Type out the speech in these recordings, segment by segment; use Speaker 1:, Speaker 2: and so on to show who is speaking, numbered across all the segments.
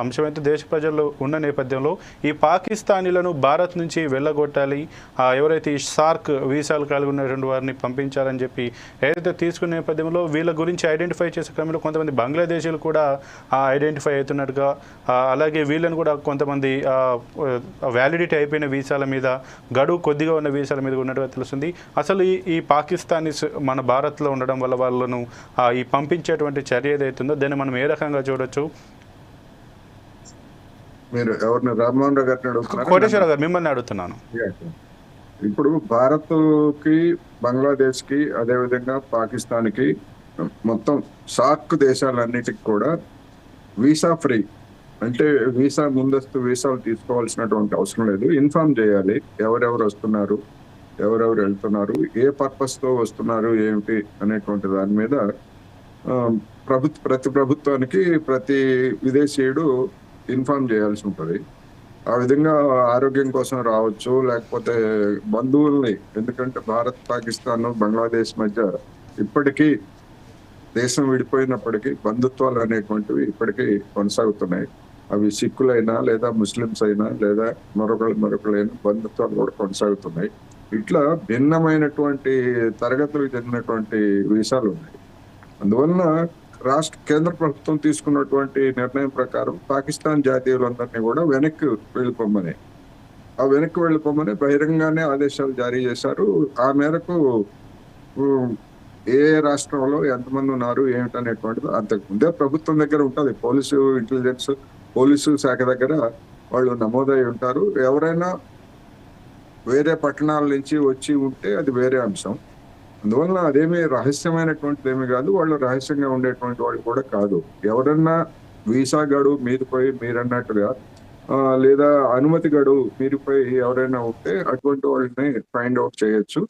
Speaker 1: అంశం అయితే దేశ ప్రజల్లో ఉన్న నేపథ్యంలో ఈ పాకిస్తానీలను భారత్ నుంచి వెళ్ళగొట్టాలి. ఎవరైతే ఈ సార్క్ వీసాలు కలిగి ఉన్నటువంటి వారిని పంపించాలని చెప్పి ఏదైతే తీసుకున్న నేపథ్యంలో వీళ్ళ గురించి ఐడెంటిఫై చేసే క్రమంలో కొంతమంది బంగ్లాదేశీలు కూడా ఐడెంటిఫై అవుతున్నట్టుగా అలాగే వీళ్ళని కూడా కొంతమంది వ్యాలిడిటీ అయిపోయిన వీసాల మీద గడువు కొద్దిగా ఉన్న వీసాల మీద ఉన్నట్టుగా తెలుస్తుంది. అసలు ఈ ఈ పాకిస్తానీస్ మన భారత్లో ఉండడం వల్ల వాళ్ళను ఈ పంపించేటువంటి చర్య ఏదైతుందో దాన్ని మనం ఏ రకంగా చూడొచ్చు?
Speaker 2: మీరు ఎవరిని రామ్మోహన్ రావు గారిని అడుగుతున్నారా?
Speaker 1: కోటేశ్వర గారు మిమ్మల్ని అడుగుతున్నాను.
Speaker 2: ఇప్పుడు భారత్కి బంగ్లాదేశ్కి అదే విధంగా పాకిస్తాన్కి మొత్తం సార్క్ దేశాలన్నిటికి కూడా వీసా ఫ్రీ. అంటే వీసా ముందస్తు వీసాలు తీసుకోవాల్సినటువంటి అవసరం లేదు. ఇన్ఫార్మ్ చేయాలి. ఎవరెవరు వస్తున్నారు? ఎవరెవరు వెళ్తున్నారు? ఏ పర్పస్తో వస్తున్నారు? ఏమిటి అనేటువంటి దాని మీద ప్రభుత్వ ప్రతి ప్రభుత్వానికి ప్రతి విదేశీయుడు ఇన్ఫార్మ్ చేయాల్సి ఉంటుంది. ఆ విధంగా ఆరోగ్యం కోసం రావచ్చు లేకపోతే బంధువుల్ని ఎందుకంటే భారత్ పాకిస్తాన్ బంగ్లాదేశ్ మధ్య ఇప్పటికీ దేశం విడిపోయినప్పటికీ బంధుత్వాలు అనేటువంటివి ఇప్పటికీ కొనసాగుతున్నాయి. అవి సిక్కులైనా లేదా ముస్లిమ్స్ అయినా లేదా మరొకళ్ళు మరొకళ్ళైనా బంధుత్వాలు కూడా కొనసాగుతున్నాయి. ఇట్లా భిన్నమైనటువంటి తరగతులకు చెందినటువంటి వీసాలు ఉన్నాయి. అందువలన రాష్ట్ర కేంద్ర ప్రభుత్వం తీసుకున్నటువంటి నిర్ణయం ప్రకారం పాకిస్తాన్ జాతీయులందరినీ కూడా వెనక్కి వెళ్ళిపోమని ఆ వెనక్కి వెళ్ళిపోమని బహిరంగానే ఆదేశాలు జారీ చేశారు. ఆ మేరకు ఏ రాష్ట్రంలో ఎంతమంది ఉన్నారు ఏమిటనేటువంటిది అంతకు ముందే ప్రభుత్వం దగ్గర ఉంటుంది. పోలీసు ఇంటెలిజెన్స్ పోలీసు శాఖ దగ్గర వాళ్ళు నమోదై ఉంటారు. ఎవరైనా వేరే పట్టణాల నుంచి వచ్చి ఉంటే అది వేరే అంశం. అందువలన అదేమి రహస్యమైనటువంటిది ఏమి కాదు వాళ్ళు రహస్యంగా ఉండేటువంటి వాళ్ళు కూడా కాదు. ఎవరన్నా వీసా గడువు మీరిపోయి మీరన్నట్టుగా లేదా అనుమతి గడువు మీరిపోయి ఎవరైనా ఉంటే అటువంటి వాళ్ళని ఫైండ్ అవుట్ చేయొచ్చు.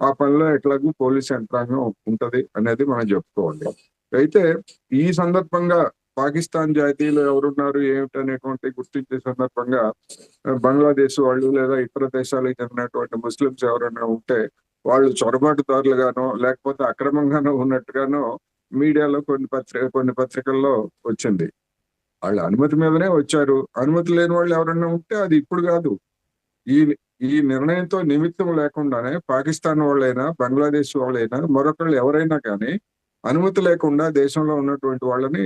Speaker 2: ఆ పనిలో ఎట్లాగూ పోలీస్ యంత్రాంగం ఉంటది అనేది మనం చెప్పుకోవాలి. అయితే ఈ సందర్భంగా పాకిస్తాన్ జాతీయులు ఎవరున్నారు ఏమిటనేటువంటి గుర్తించే సందర్భంగా బంగ్లాదేశ్ వాళ్ళు లేదా ఇతర దేశాలకు చెందినటువంటి ముస్లింస్ ఎవరైనా ఉంటే వాళ్ళు చొరబాటుదారులుగానో లేకపోతే అక్రమంగానో ఉన్నట్టుగానో మీడియాలో కొన్ని పత్రిక కొన్ని పత్రికల్లో వచ్చింది. వాళ్ళ అనుమతి మీదనే వచ్చారు. అనుమతి లేని వాళ్ళు ఎవరైనా ఉంటే అది ఇప్పుడు కాదు. ఈ ఈ నిర్ణయంతో నిమిత్తం లేకుండానే పాకిస్తాన్ వాళ్ళైనా బంగ్లాదేశ్ వాళ్ళైనా మరొకళ్ళు ఎవరైనా కానీ అనుమతి లేకుండా దేశంలో ఉన్నటువంటి వాళ్ళని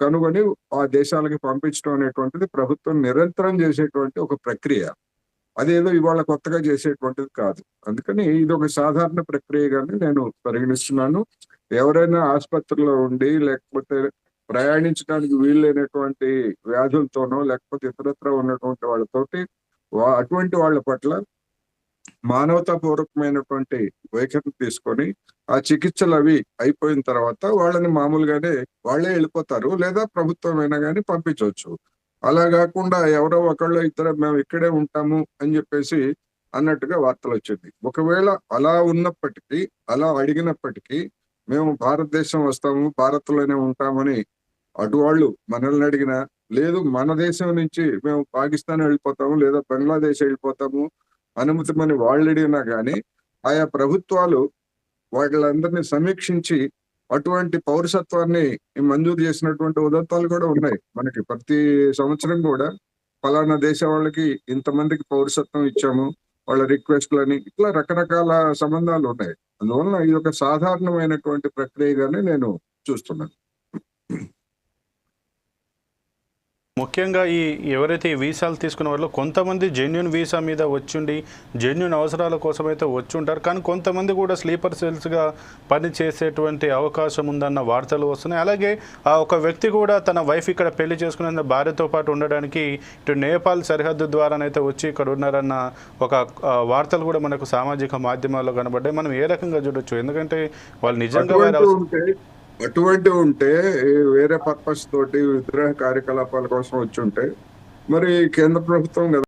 Speaker 2: కనుగొని ఆ దేశాలకి పంపించడం అనేటువంటిది ప్రభుత్వం నిరంతరం చేసేటువంటి ఒక ప్రక్రియ. అదేదో ఇవాళ కొత్తగా చేసేటువంటిది కాదు. అందుకని ఇది ఒక సాధారణ ప్రక్రియగానే నేను పరిగణిస్తున్నాను. ఎవరైనా ఆసుపత్రిలో ఉండి లేకపోతే ప్రయాణించడానికి వీలైనటువంటి వ్యాధులతోనో లేకపోతే ఇతరత్ర ఉన్నటువంటి వాళ్ళతోటి వా- అటువంటి వాళ్ళ పట్ల మానవతా పూర్వకమైనటువంటి వైఖరిని తీసుకొని ఆ చికిత్సలు అవి అయిపోయిన తర్వాత వాళ్ళని మామూలుగానే వాళ్ళే వెళ్ళిపోతారు. లేదా ప్రభుత్వం అయినా కానీ పంపించవచ్చు. అలా కాకుండా ఎవరో ఒకళ్ళు ఇద్దరు మేము ఇక్కడే ఉంటాము అని చెప్పేసి అన్నట్టుగా వార్తలు వచ్చింది. ఒకవేళ అలా ఉన్నప్పటికీ అలా అడిగినప్పటికీ మేము భారతదేశం వస్తాము భారత్లోనే ఉంటామని అటు వాళ్ళు మనల్ని అడిగినా లేదు మన దేశం నుంచి మేము పాకిస్తాన్ వెళ్ళిపోతాము లేదా బంగ్లాదేశ్ వెళ్ళిపోతాము అనుమతిమని వాళ్ళు అడిగినా కానీ ఆయా ప్రభుత్వాలు వాళ్ళందరినీ సమీక్షించి అటువంటి పౌరసత్వాన్ని మంజూరు చేసినటువంటి ఉదంతాలు కూడా ఉన్నాయి. మనకి ప్రతి సంవత్సరం కూడా ఫలానా దేశ వాళ్ళకి ఇంతమందికి పౌరసత్వం ఇచ్చాము వాళ్ళ రిక్వెస్ట్లని ఇట్లా రకరకాల సంబంధాలు ఉన్నాయి. అందువలన ఇది ఒక సాధారణమైనటువంటి ప్రక్రియగానే నేను చూస్తున్నాను.
Speaker 1: ముఖ్యంగా ఈ ఎవరైతే ఈ వీసాలు తీసుకున్న వాళ్ళు కొంతమంది జెన్యున్ వీసా మీద వచ్చుండి జెన్యున్ అవసరాల కోసం అయితే వచ్చి ఉంటారు కానీ కొంతమంది కూడా స్లీపర్ సెల్స్గా పని చేసేటువంటి అవకాశం ఉందన్న వార్తలు వస్తున్నాయి. అలాగే ఆ ఒక వ్యక్తి కూడా తన వైఫ్ ఇక్కడ పెళ్ళి చేసుకున్న భార్యతో పాటు ఉండడానికి ఇటు నేపాల్ సరిహద్దు ద్వారానైతే వచ్చి ఇక్కడ ఉన్నారన్న ఒక వార్తలు కూడా మనకు సామాజిక మాధ్యమాల్లో కనబడ్డాయి. మనం ఏ రకంగా చూడొచ్చు? ఎందుకంటే వాళ్ళు నిజంగా వారి
Speaker 2: అటువంటి ఉంటే వేరే పర్పస్ తోటి విగ్రహ కార్యకలాపాల కోసం వచ్చి ఉంటే మరి కేంద్ర ప్రభుత్వం కదా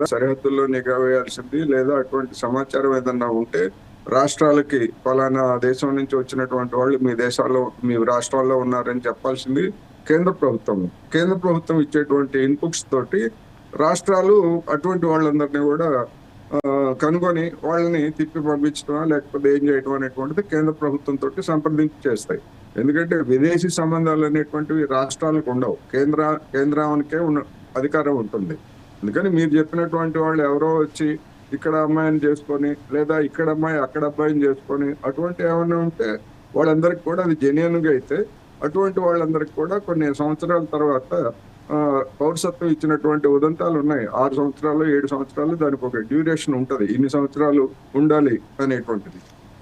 Speaker 2: సరిహద్దుల్లో నిఘా వేయాల్సింది లేదా అటువంటి సమాచారం ఏదన్నా ఉంటే రాష్ట్రాలకి ఫలానా దేశం నుంచి వచ్చినటువంటి వాళ్ళు మీ దేశాల్లో మీ రాష్ట్రాల్లో ఉన్నారని చెప్పాల్సింది కేంద్ర ప్రభుత్వం. కేంద్ర ప్రభుత్వం ఇచ్చేటువంటి ఇన్పుట్స్ తోటి రాష్ట్రాలు అటువంటి వాళ్ళందరినీ కూడా కనుగొని వాళ్ళని తిప్పి పంపించడం లేకపోతే ఏం చేయడం అనేటువంటిది కేంద్ర ప్రభుత్వం తోటి సంప్రదించి చేస్తాయి. ఎందుకంటే విదేశీ సంబంధాలు అనేటువంటివి రాష్ట్రాలకు ఉండవు. కేంద్ర కేంద్రానికే ఉన్న అధికారం ఉంటుంది. అందుకని మీరు చెప్పినటువంటి వాళ్ళు ఎవరో వచ్చి ఇక్కడ అమ్మాయిని చేసుకొని లేదా ఇక్కడ అమ్మాయి అక్కడ అబ్బాయిని చేసుకొని అటువంటి ఏమైనా ఉంటే వాళ్ళందరికి కూడా అది జెన్యున్గా అయితే అటువంటి వాళ్ళందరికి కూడా కొన్ని సంవత్సరాల తర్వాత పౌరసత్వం ఇచ్చినటువంటి ఉదంతాలు ఉన్నాయి. ఆరు సంవత్సరాలు ఏడు సంవత్సరాలు దానికి ఒక డ్యూరేషన్ ఉంటుంది. ఇన్ని సంవత్సరాలు ఉండాలి అనేటువంటిది.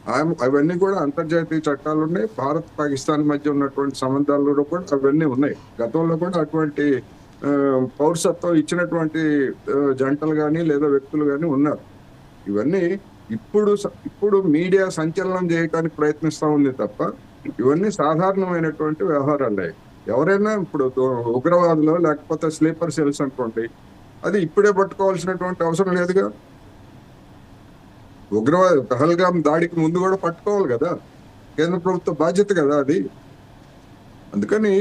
Speaker 2: ఆ- అవన్నీ కూడా అంతర్జాతీయ చట్టాలు ఉన్నాయి. భారత్ పాకిస్తాన్ మధ్య ఉన్నటువంటి సంబంధాలలో కూడా అవన్నీ ఉన్నాయి. గతంలో కూడా అటువంటి పౌరసత్వం ఇచ్చినటువంటి జంటలు కానీ లేదా వ్యక్తులు కానీ ఉన్నారు. ఇవన్నీ ఇప్పుడు స- ఇప్పుడు మీడియా సంచలనం చేయడానికి ప్రయత్నిస్తూ ఉంది తప్ప ఇవన్నీ సాధారణమైనటువంటి వ్యవహారాలే. ఎవరైనా ఇప్పుడు ఉగ్రవాదులు లేకపోతే స్లీపర్ సెల్స్ అనుకోండి అది ఇప్పుడే పట్టుకోవాల్సినటువంటి అవసరం లేదుగా? ఉగ్రవాద పహల్గాం దాడికి ముందు కూడా పట్టుకోవాలి కదా? కేంద్ర ప్రభుత్వ బాధ్యత కదా అది? అందుకని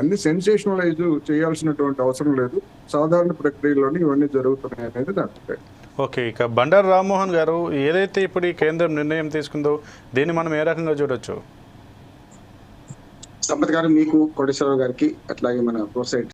Speaker 2: అన్ని సెన్సేషనలైజ్ చేయాల్సినటువంటి అవసరం లేదు. సాధారణ ప్రక్రియలోనే ఇవన్నీ జరుగుతున్నాయి అనేది నాకు
Speaker 1: ఓకే ఇక బండారు రామ్మోహన్ గారు ఏదైతే ఇప్పుడు ఈ కేంద్రం నిర్ణయం తీసుకుందో దీన్ని మనం ఏ రకంగా చూడొచ్చు?
Speaker 3: సంపత్ గారు మీకు కోటేశ్వరరావు గారికి అట్లాగే మన ప్రోసైట్